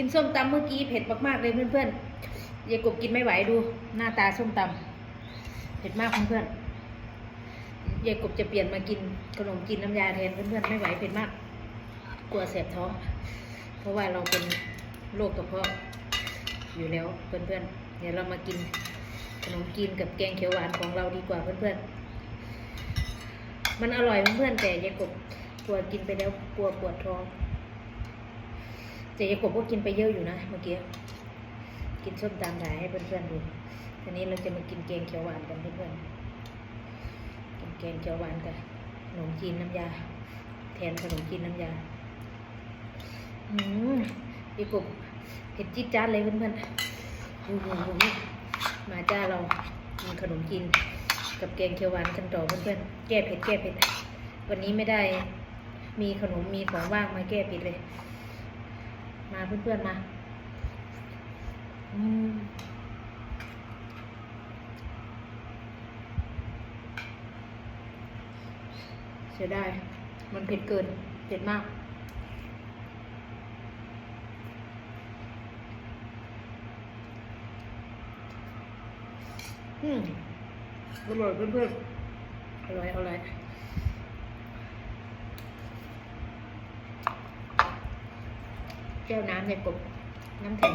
กินส้มตำเมื่อกี้เผ็ดมากๆเลยเพื่อนๆยายกบกินไม่ไหวดู หน้าตาส้มตำเผ็ดมากเพื่อนๆยายกบจะเปลี่ยนมากินขนมกินน้ำยาแทนเพื่อนๆไม่ไหวเผ็ดมาก กลัวแสบท้อง เพราะว่าเราเป็นโรคกระเพาะอยู่แล้วเพื่อนๆเดี๋ยวเรามากินขนมกินกับแกงเขียวหวานของเราดีกว่าเพื่อนๆมันอร่อยเพื่อนๆแต่ยายกบกลัวกินไปแล้วกลัวปวดท้อง แต่ยายกบก็กินไปเยอะอยู่นะเมื่อกี้ กินส้มตำถ่ายให้เพื่อนๆดูทีนี้เราจะมากินแกงเขียวหวานกันเพื่อนๆกินแกงเขียวหวานกับขนมจีนน้ำยา แทนขนมจีนน้ำยาอืมยายกบเผ็ดจี๊ดจ๊าดเลยเพื่อนๆมาจ้าเรากินขนมจีนกับแกงเขียวหวานกันต่อเพื่อนๆแก้เผ็ดแก้เผ็ดวันนี้ไม่ได้มีขนมมีของว่างมาแก้เผ็ดเลย มาเพื่อนๆมาอืมเสียดายมันเผ็ดเกินเผ็ดมากอืมอร่อยเพื่อนๆอร่อยอร่อย แก้วน้ำเนี่ยกบน้ำแข็ง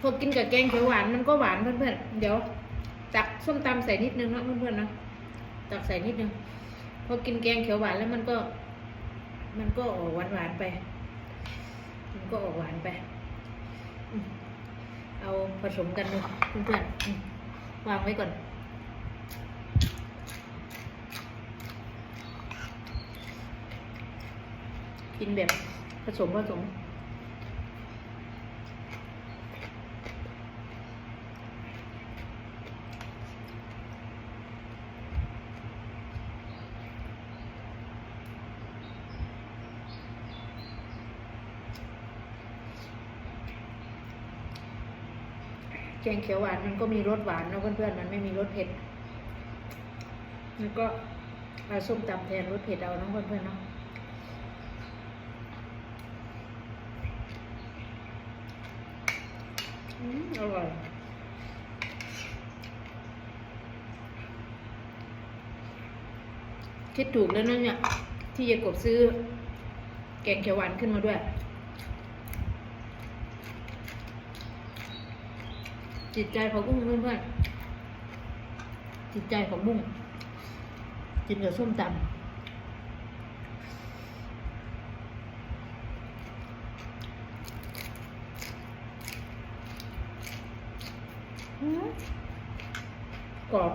พอกินกับแกงเขียวหวานมันก็หวานเพื่อนๆ เดี๋ยวตักส้มตำใส่นิดนึงนะเพื่อนๆนะตักใส่นิดนึง พอกินแกงเขียวหวานแล้วมันก็ มันก็ออกหวานหวานไป มันก็ออกหวานไป เอาผสมกันเลยเพื่อนๆอืมวางไว้ก่อน กินแบบผสมผสมแกงเขียวหวานมันก็มีรสหวานนะเพื่อนๆมันไม่มีรสเผ็ด แล้วก็เอาส้มตำแทนรสเผ็ดเอาเนอะเพื่อนๆเนาะ อร่อยคิดถูกแล้วนะเนี่ย ที่ยายกบซื้อ แกงเขียวหวานขึ้นมาด้วย จิตใจของบุ้งเพื่อนๆจิตใจของบุ้งกินกับส้มตำ กรอบ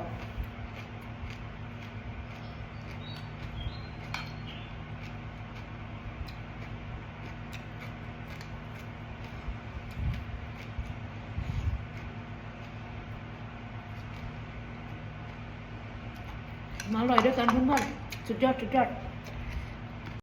มาอร่อยด้วยกันเพื่อนๆสุดยอด สุดยอด